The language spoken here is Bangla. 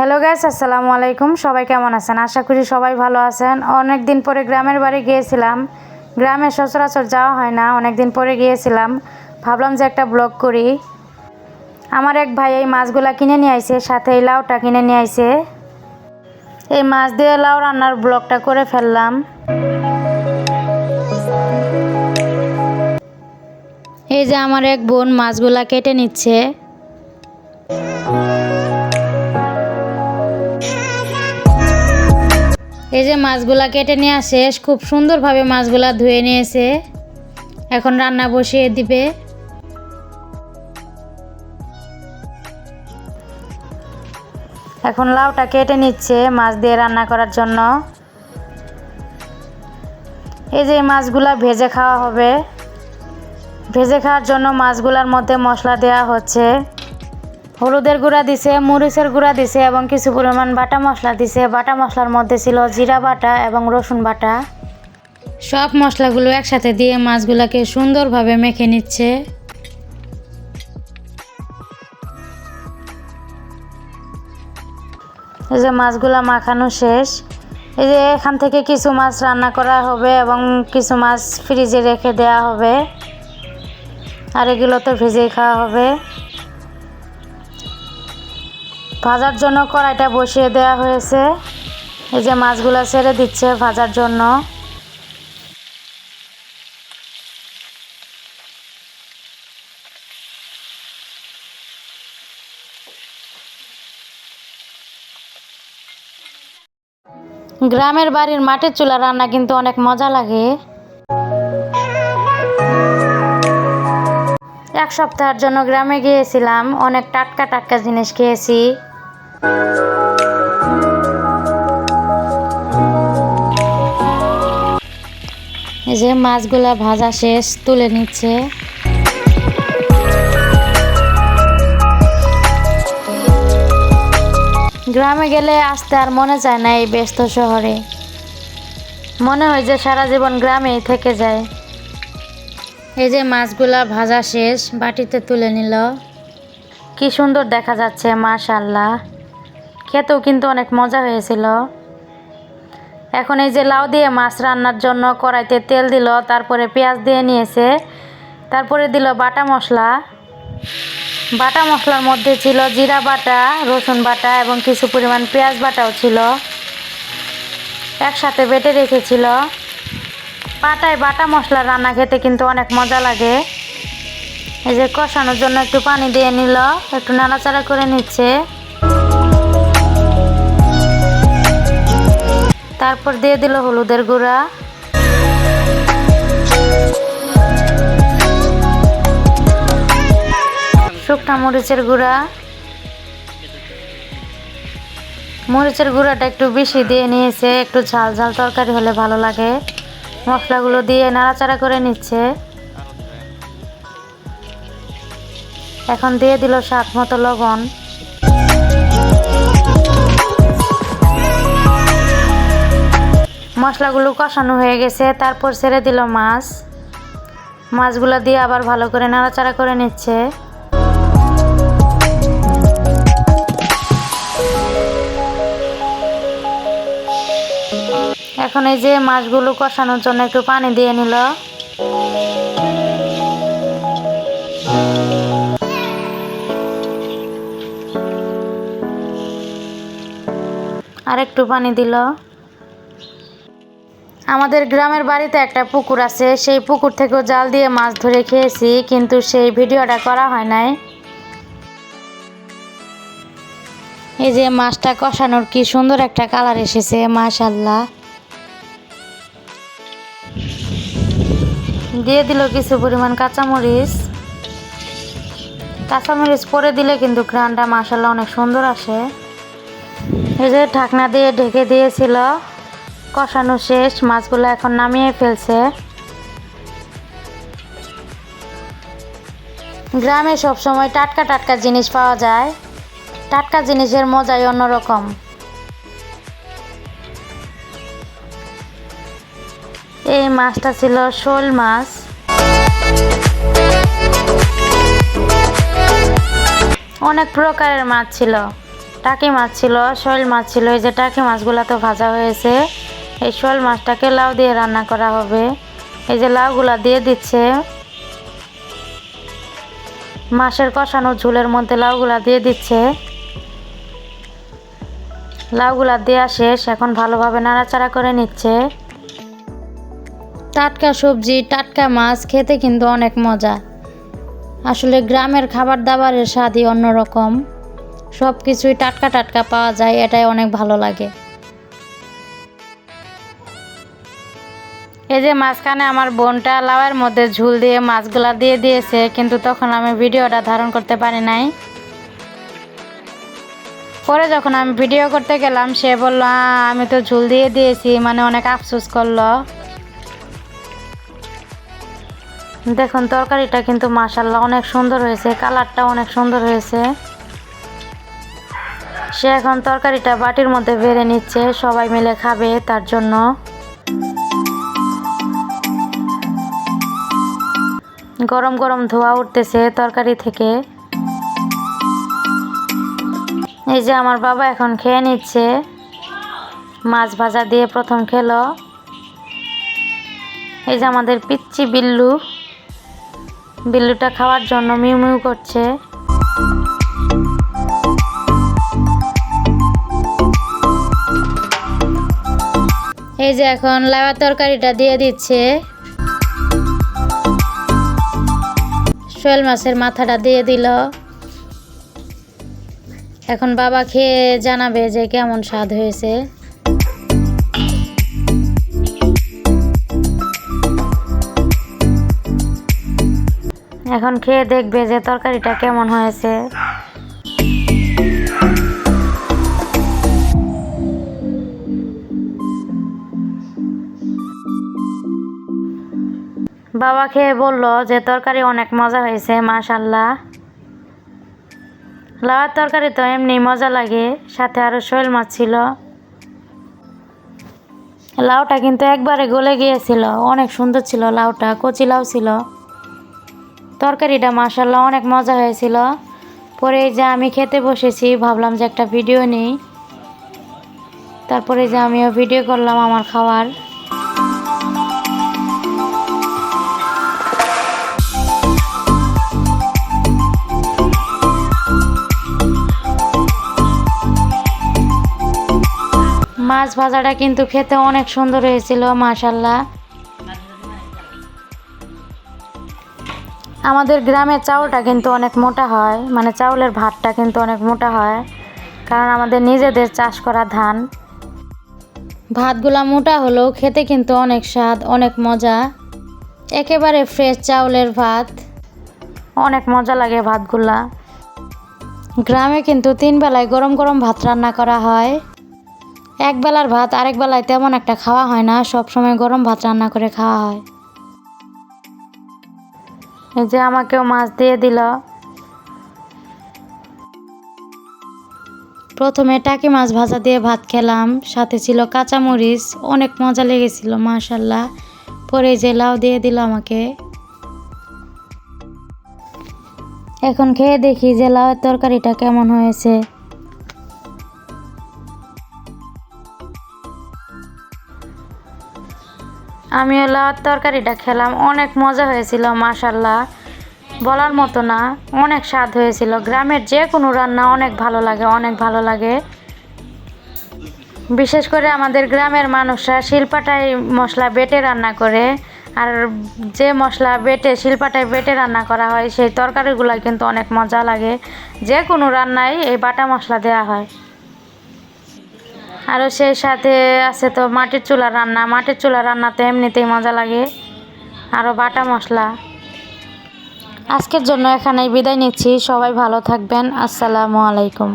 হ্যালো গাইস আসসালামু আলাইকুম। সবাই কেমন আছেন? আশা করি সবাই ভালো আছেন। অনেক দিন পরে গ্রামের বাড়ি গিয়েছিলাম। গ্রামে সচরাচর যাওয়া হয় না অনেক দিন পরে গিয়েছিলাম। ভাবলাম যে একটা ব্লগ করি। আমার এক ভাই এই মাছগুলা কিনে নিয়ে আইছে, সাথে এই লাউটা কিনে নিয়ে আইছে। এই মাছ দিয়ে লাউ রান্নার ব্লগটা করে ফেললাম। এই যে আমার এক বোন মাছগুলা কেটে নিচ্ছে। এই যে মাছগুলা কেটে নেওয়া শেষ খুব সুন্দরভাবে মাছগুলা ধুয়ে নিয়েছে। এখন রান্না বসিয়ে দিবে। এখন লাউটা কেটে নিচ্ছে মাছ দিয়ে রান্না করার জন্য। এই যে মাছগুলা ভেজে খাওয়া হবে। ভেজে খাওয়ার জন্য মাছগুলার মধ্যে মশলা দেওয়া হচ্ছে। হলুদের গুঁড়া দিছে, মরিচের গুঁড়া দিছে এবং কিছু পরিমাণ বাটা মশলা দিছে। বাটা মশলার মধ্যে ছিল জিরা বাটা এবং রসুন বাটা। সব মশলাগুলো একসাথে দিয়ে মাছগুলোকে সুন্দরভাবে মেখে নিচ্ছে। এই যে মাছগুলা মাখানো শেষ। এই যে এখান থেকে কিছু মাছ রান্না করা হবে এবং কিছু মাছ ফ্রিজে রেখে দেওয়া হবে। আর এগুলো তো ভেজেই খাওয়া হবে। ভাজার জন্য কড়াইটা বসিয়ে দেওয়া হয়েছে। এই যে মাছগুলো ছেড়ে দিচ্ছে ভাজার জন্য। গ্রামের বাড়ির মাটির চুলা রান্না কিন্তু অনেক মজা লাগে। এক সপ্তাহের জন্য গ্রামে গিয়েছিলাম, অনেক টাটকা টাটকা জিনিস খেয়েছি। এই যে মাছগুলা ভাজা শেষ, তুলে নিচ্ছে। গ্রামে গেলে আসতে আর মনে চায় না এই ব্যস্ত শহরে। মনে হয় যে সারা জীবন গ্রামেই থেকে যায়। এই যে মাছগুলা ভাজা শেষ, বাটিতে তুলে নিল। কি সুন্দর দেখা যাচ্ছে মাশাল্লাহ খেতেও কিন্তু অনেক মজা হয়েছিল। এখন এই যে লাউ দিয়ে মাছ রান্নার জন্য কড়াইতে তেল দিল, তারপরে পেঁয়াজ দিয়ে নিয়েছে, তারপরে দিল বাটা মশলা। বাটা মশলার মধ্যে ছিল জিরা বাটা, রসুন বাটা এবং কিছু পরিমাণ পেঁয়াজ বাটাও ছিল। একসাথে বেটে রেখেছিল। পাটায় বাটা মশলা রান্না খেতে কিন্তু অনেক মজা লাগে। এই যে কষানোর জন্য একটু পানি দিয়ে নিল, একটু নাড়াচাড়া করে নিচ্ছে। তারপর দিয়ে দিল হলুদের গুঁড়া। শুকনা মরিচের গুঁড়া। মরিচের গুঁড়াটা একটু বেশি দিয়ে নিয়েছে, একটু ঝাল ঝাল তরকারি হলে ভালো লাগে। মশলাগুলো দিয়ে নাড়াচাড়া করে নিচ্ছে। এখন দিয়ে দিল স্বাদ মতো লবণ। মশলাগুলো কষানো হয়ে গেছে, তারপর ছেড়ে দিল মাছ। মাছগুলো দিয়ে আবার ভালো করে নাড়াচাড়া করে নিচ্ছে। এখন এই যে মাছগুলো কষানোর জন্য একটু পানি দিয়ে নিল। আর একটু পানি দিল। আমাদের গ্রামের বাড়িতে একটা পুকুর আছে। সেই পুকুর থেকেও জাল দিয়ে মাছ ধরে খেয়েছি, কিন্তু সেই ভিডিওটা করা হয় নাই। এই যে মাছটা কষানোর কি সুন্দর একটা কালার এসেছে মাশাল্লাহ দিয়ে দিল কিছু পরিমাণ কাঁচামরিচ। কাঁচামরিচ পরে দিলে কিন্তু ঘ্রানটা মাশাল্লাহ অনেক সুন্দর আসে। এই যে ঢাকনা দিয়ে ঢেকে দিয়েছিল। কষানো শেষ, মাছগুলো এখন নামিয়ে ফেলছে। গ্রামে সবসময় টাটকা টাটকা জিনিস পাওয়া যায়। টাটকা জিনিসের মজাই অন্যরকম। এই মাছটা ছিল শোল মাছ। অনেক প্রকারের মাছ ছিল। টাকি মাছ ছিল, শোল মাছ ছিল, এই যে টাকি মাছগুলো তো ভাজা হয়েছে। এই শোল মাছটাকে লাউ দিয়ে রান্না করা হবে। এই যে লাউগুলা দিয়ে দিচ্ছে। মাছের কষানো ঝোলের মধ্যে লাউগুলা দিয়ে দিচ্ছে। লাউগুলা দেওয়া শেষ, এখন ভালোভাবে নাড়াচাড়া করে নিচ্ছে। টাটকা সবজি, টাটকা মাছ খেতে কিন্তু অনেক মজা। আসলে গ্রামের খাবার দাবারের স্বাদই অন্যরকম। সব কিছুই টাটকা টাটকা পাওয়া যায়, এটাই অনেক ভালো লাগে। এই যে মাঝখানে আমার বোনটা লাউয়ের মধ্যে ঝুল দিয়ে মাছগুলা দিয়ে দিয়েছে, কিন্তু তখন আমি ভিডিওটা ধারণ করতে পারি নাই। পরে যখন আমি ভিডিও করতে গেলাম, সে বলল আমি তো ঝুল দিয়ে দিয়েছি মানে অনেক আফসোস করল। দেখুন, তরকারিটা কিন্তু মাসাল্লাহ অনেক সুন্দর হয়েছে কালারটা অনেক সুন্দর হয়েছে। সে এখন তরকারিটা বাটির মধ্যে বেড়ে নিচ্ছে, সবাই মিলে খাবে তার জন্য। গরম গরম ধোয়া উঠতেছে তরকারি থেকে। এই যে আমার বাবা এখন খেয়ে নিচ্ছে। মাছ ভাজা দিয়ে প্রথম খেলো। এই যে আমাদের পিচ্ছি বিল্লু। বিল্লুটা খাওয়ার জন্য মিউ মিউ করছে। এই যে এখন লাউয়া তরকারিটা দিয়ে দিচ্ছে। শোল মাছের মাথাটা দিয়ে দিল। এখন বাবা খেয়ে জানাবে যে কেমন স্বাদ হয়েছে। এখন খেয়ে দেখবে যে তরকারিটা কেমন হয়েছে। বাবা খেয়ে বলল যে তরকারি অনেক মজা হয়েছে মাশাল্লাহ লাউয়ের তরকারি তো এমনি মজা লাগে, সাথে আরও শোল মাছ ছিল। লাউটা কিন্তু একবারে গলে গিয়েছিল, অনেক সুন্দর ছিল লাউটা, কচি লাউ ছিল। তরকারিটা মাসাল্লাহ অনেক মজা হয়েছিল। পরে যে আমি খেতে বসেছি, ভাবলাম যে একটা ভিডিও নিই। তারপরে যে আমিও ভিডিও করলাম আমার খাওয়ার। মাছ ভাজাটা কিন্তু খেতে অনেক সুন্দর হয়েছিল মাশাল্লাহ আমাদের গ্রামের চাউলটা কিন্তু অনেক মোটা হয় মানে চাউলের ভাতটা কিন্তু অনেক মোটা হয়, কারণ আমাদের নিজেদের চাষ করা ধান। ভাতগুলা মোটা হলেও খেতে কিন্তু অনেক স্বাদ, অনেক মজা। একেবারে ফ্রেশ চাউলের ভাত। অনেক মজা লাগে ভাতগুলা। গ্রামে কিন্তু তিন বেলায় গরম গরম ভাত রান্না করা হয়। এক বেলার ভাত, আরেক বেলায় তেমন একটা খাওয়া হয় না, সব সময় গরম ভাত রান্না করে খাওয়া হয়। এই যে আমাকেও মাছ দিয়ে দিল। প্রথমে টাকি মাছ ভাজা দিয়ে ভাত খেলাম, সাথে ছিল কাঁচামরিচ, অনেক মজা লেগেছিল, মাশাল্লাহ। পরে যে লাউ দিয়ে দিল আমাকে। এখন খেয়ে দেখি যে লাউয়ের তরকারিটা কেমন হয়েছে। আমিও লাউয়ের তরকারিটা খেলাম, অনেক মজা হয়েছিল মাশাল্লাহ বলার মতো না, অনেক স্বাদ হয়েছিল। গ্রামের যে কোনো রান্না অনেক ভালো লাগে, অনেক ভালো লাগে। বিশেষ করে আমাদের গ্রামের মানুষরা শিলপাটায় মশলা বেটে রান্না করে, আর যে মশলা বেটে, শিলপাটায় বেটে রান্না করা হয়, সেই তরকারিগুলো কিন্তু অনেক মজা লাগে। যে কোনো রান্নায় এই বাটা মশলা দেওয়া হয়। আরও সেই সাথে আছে তো মাটির চুলা রান্না। মাটির চুলা রান্নাতে এমনিতেই মজা লাগে। আরও বাটা মশলা। আজকের জন্য এখানেই বিদায় নিচ্ছি। সবাই ভালো থাকবেন। আসসালামু আলাইকুম।